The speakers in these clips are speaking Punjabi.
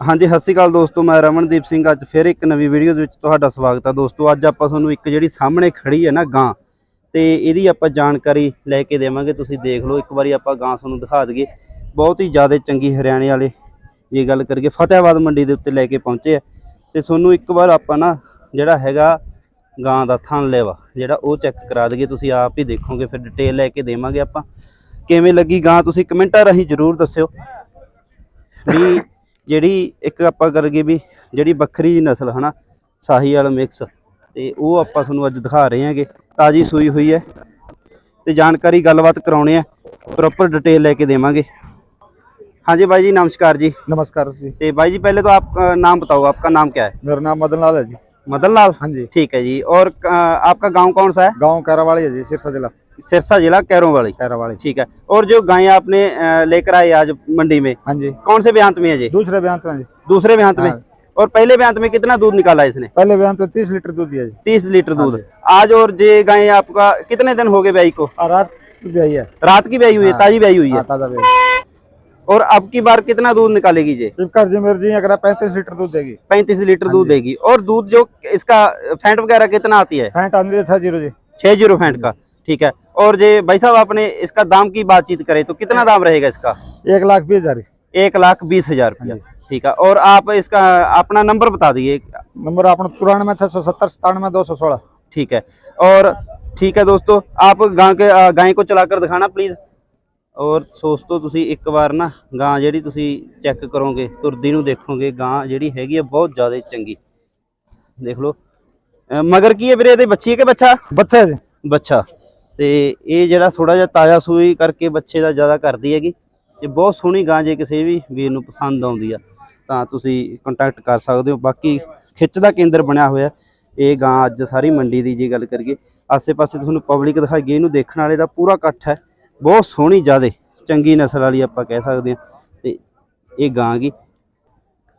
ਹਾਂਜੀ, ਸਤਿ ਸ਼੍ਰੀ ਅਕਾਲ ਦੋਸਤੋ, ਮੈਂ ਰਮਨਦੀਪ ਸਿੰਘ ਅੱਜ ਫਿਰ ਇੱਕ ਨਵੀਂ ਵੀਡੀਓ ਦੇ ਵਿੱਚ ਤੁਹਾਡਾ ਸਵਾਗਤ ਹੈ ਦੋਸਤੋ। ਅੱਜ ਆਪਾਂ ਤੁਹਾਨੂੰ ਇੱਕ ਜਿਹੜੀ ਸਾਹਮਣੇ ਖੜੀ ਹੈ ਨਾ ਗਾਂ, ਤੇ ਇਹਦੀ ਆਪਾਂ ਜਾਣਕਾਰੀ ਲੈ ਕੇ ਦੇਵਾਂਗੇ, ਤੁਸੀਂ ਦੇਖ ਲਓ। ਇੱਕ ਵਾਰੀ ਆਪਾਂ ਗਾਂ ਤੁਹਾਨੂੰ ਦਿਖਾ ਦਈਏ। ਬਹੁਤ ਹੀ ਜ਼ਿਆਦਾ ਚੰਗੀ ਹਰਿਆਣੇ ਵਾਲੇ ਜੇ ਗੱਲ ਕਰੀਏ ਫਤਿਆਬਾਦ ਮੰਡੀ ਦੇ ਉੱਤੇ ਲੈ ਕੇ ਪਹੁੰਚੇ ਆ। ਤੇ ਤੁਹਾਨੂੰ ਇੱਕ ਵਾਰ ਆਪਾਂ ਨਾ ਜਿਹੜਾ ਹੈਗਾ ਗਾਂ ਦਾ ਥਣ ਲੈਵਾ, ਜਿਹੜਾ ਉਹ ਚੈੱਕ ਕਰਾ ਦਈਏ। ਤੁਸੀਂ ਆਪ ਹੀ ਦੇਖੋਗੇ, ਫਿਰ ਡਿਟੇਲ ਲੈ ਕੇ ਦੇਵਾਂਗੇ ਆਪਾਂ। ਕਿਵੇਂ ਲੱਗੀ ਗਾਂ, ਤੁਸੀਂ ਕਮੈਂਟਾਂ ਰਾਹੀਂ ਜਰੂਰ ਦੱਸਿਓ। ਵੀ ਜਿਹੜੀ ਇੱਕ ਆਪਾਂ ਕਰਗੇ ਵੀ ਜਿਹੜੀ ਵੱਖਰੀ ਜਿਹੀ ਨਸਲ ਹਨਾ ਸਾਹੀ ਵਾਲਾ ਮਿਕਸ ਤੇ ਉਹ ਆਪਾਂ ਤੁਹਾਨੂੰ ਅੱਜ ਦਿਖਾ ਰਹੇ ਹਾਂਗੇ ਤਾਜੀ ਸੂਈ ਹੋਈ ਹੈ ਤੇ ਜਾਣਕਾਰੀ ਗੱਲਬਾਤ ਕਰਾਉਣੇ ਆ ਪ੍ਰੋਪਰ ਡਿਟੇਲ ਲੈ ਕੇ ਦੇਵਾਂਗੇ हाँ जी भाई जी नमस्कार जी नमस्कार जी ਤੇ भाई जी पहले तो आप अ, नाम बताओ आपका नाम क्या है मेरा नाम मदन लाल है जी मदन लाल हाँ जी। ठीक है जी। और आपका गाँव कौन सा है? गाँव कैरावाड़ी है जी सिरसा जिला। सिरसा जिला कैरावाड़ी ठीक है। और जो गाय आपने लेकर आई आज मंडी में हाँ जी। कौन से ब्यांत में है जी? दूसरे बयान तो जी। दूसरे ब्यांत में? हाँ। और पहले ब्यांत में कितना दूध निकाला है इसने? पहले बयान तो तीस लीटर दूध दिया जी। तीस लीटर दूध। हाँ आज और जे गाय आपका कितने दिन हो गए ब्याई को? रात भी आई है। रात की ब्याई हुई है हाँ। ताजी ब्याई हुई है। हाँ, ताज़ा और अब की बार कितना दूध निकालेगी जी? अगर पैंतीस लीटर दूध देगी। पैंतीस लीटर दूध हाँ देगी। और दूध जो इसका फैंट वगैरह कितना आती है? फैंट आती छह ज़ीरो जी। छह ज़ीरो फैंट का ठीक है। और जे भाई साहब आपने इसका दाम की बातचीत करे तो कितना दाम रहेगा इसका? एक लाख बीस हज़ार। एक लाख बीस हज़ार हाँ ठीक है। और आप इसका अपना नंबर बता दिए नंबर अपना तिरानवे छह सौ सत्तर सतानवे दो सौ सोलह। ठीक है। और ठीक है दोस्तों आप गाँव के गाय को चलाकर दिखाना प्लीज़ ਔਰ ਸੋਸ ਤੋਂ ਤੁਸੀਂ ਇੱਕ ਵਾਰ ਨਾ ਗਾਂ ਜਿਹੜੀ ਤੁਸੀਂ ਚੈੱਕ ਕਰੋਗੇ ਤੁਰਦੀ ਨੂੰ ਦੇਖੋਗੇ ਗਾਂ ਜਿਹੜੀ ਹੈਗੀ ਆ ਬਹੁਤ ਜ਼ਿਆਦਾ ਚੰਗੀ। ਦੇਖ ਲਓ। ਮਗਰ ਕੀ ਹੈ ਵੀਰੇ ਇਹਦੇ ਬੱਚੀ ਹੈ ਕਿ ਬੱਚਾ? ਬੱਚਾ ਹੈ ਬੱਚਾ। ਤੇ ਇਹ ਜਿਹੜਾ ਥੋੜਾ ਜਿਹਾ ਤਾਜ਼ਾ ਸੂਈ ਕਰਕੇ ਬੱਚੇ ਦਾ ਜ਼ਿਆਦਾ ਕਰਦੀ ਹੈਗੀ। ਤੇ ਬਹੁਤ ਸੋਹਣੀ ਗਾਂ ਜੇ ਕਿਸੇ ਵੀ ਵੀਰ ਨੂੰ ਪਸੰਦ ਆਉਂਦੀ ਆ ਤਾਂ ਤੁਸੀਂ ਕੰਟੈਕਟ ਕਰ ਸਕਦੇ ਹੋ। ਬਾਕੀ ਖਿੱਚ ਦਾ ਕੇਂਦਰ ਬਣਿਆ ਹੋਇਆ ਇਹ ਗਾਂ ਅੱਜ ਸਾਰੀ ਮੰਡੀ ਦੀ ਜੇ ਗੱਲ ਕਰੀਏ ਆਸੇ-ਪਾਸੇ ਤੁਹਾਨੂੰ ਪਬਲਿਕ ਦਿਖਾਈਏ। ਇਹਨੂੰ ਦੇਖਣ ਵਾਲੇ ਦਾ ਪੂਰਾ ਇਕੱਠ ਹੈ। ਬਹੁਤ ਸੋਹਣੀ ਜ਼ਿਆਦੇ ਚੰਗੀ ਨਸਲ ਵਾਲੀ ਆਪਾਂ ਕਹਿ ਸਕਦੇ ਹਾਂ ਤੇ ਇਹ ਗਾਂ ਗੀ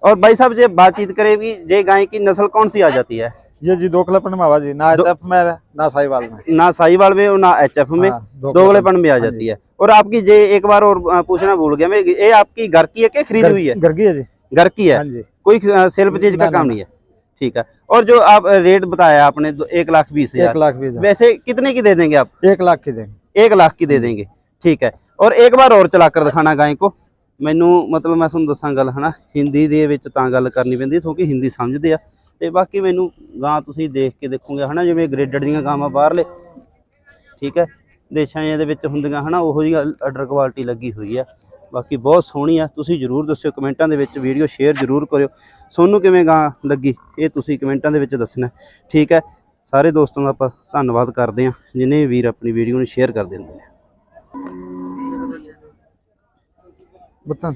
और भाई साहब जे बातचीत करें भी जे गाय की नस्ल कौन सी आ जाती है ये जी दो किलोपन में आवाज जी ना दो- एच में है, ना साहिवाल में ना साहिवाल में और ना एचएफ में हाँ, दो दोगलेपन में आ हाँ जाती जी। है और आपकी जे एक बार और अ, पूछना भूल गया मैं ये आपकी घर की है कि खरीदी घर- हुई है घर की है जी घर की है हाँ जी कोई अ, सेल्फ चीज ना, का ना, काम ना। नहीं है ठीक है और जो आप अ, रेट बताया आपने दो- एक लाख बीस एक हजार लाख बीस हजार वैसे कितने की दे देंगे आप एक लाख की देंगे एक लाख की दे देंगे ठीक है और एक बार और चलाकर दिखाना गाय को ਮੈਨੂੰ ਮਤਲਬ ਮੈਂ ਤੁਹਾਨੂੰ ਦੱਸਾਂ ਗੱਲ ਹਨਾ ਹਿੰਦੀ ਦੇ ਵਿੱਚ ਤਾਂ ਗੱਲ ਕਰਨੀ ਪੈਂਦੀ ਕਿਉਂਕਿ ਹਿੰਦੀ ਸਮਝਦੇ ਆ ਤੇ ਬਾਕੀ ਮੈਨੂੰ ਗਾਂ ਤੁਸੀਂ ਦੇਖ ਕੇ ਦੇਖੋਗੇ ਹਨਾ ਜਿਵੇਂ ਗ੍ਰੇਡਡ ਦੀਆਂ ਗਾਵਾਂ ਬਾਹਰਲੇ ਠੀਕ ਹੈ ਦੇਸ਼ਾਂ ਜਿਹੇ ਦੇ ਵਿੱਚ ਹੁੰਦੀਆਂ ਹਨਾ ਉਹੋ ਜਿਹੀ ਆਰਡਰ ਕੁਆਲਿਟੀ ਲੱਗੀ ਹੋਈ ਆ ਬਾਕੀ ਬਹੁਤ ਸੋਹਣੀ ਆ ਤੁਸੀਂ ਜਰੂਰ ਦੱਸਿਓ ਕਮੈਂਟਾਂ ਦੇ ਵਿੱਚ ਵੀਡੀਓ ਸ਼ੇਅਰ ਜਰੂਰ ਕਰਿਓ ਤੁਹਾਨੂੰ ਕਿਵੇਂ ਗਾਂ ਲੱਗੀ ਇਹ ਤੁਸੀਂ ਕਮੈਂਟਾਂ ਦੇ ਵਿੱਚ ਦੱਸਣਾ ਠੀਕ ਹੈ ਸਾਰੇ ਦੋਸਤਾਂ ਦਾ ਆਪਾਂ ਧੰਨਵਾਦ ਕਰਦੇ ਹਾਂ, ਜਿਨੇ ਵੀਰ ਆਪਣੀ ਵੀਡੀਓ ਨੂੰ ਸ਼ੇਅਰ ਕਰ ਦਿੰਦੇ ਨੇ। ਬਤਨ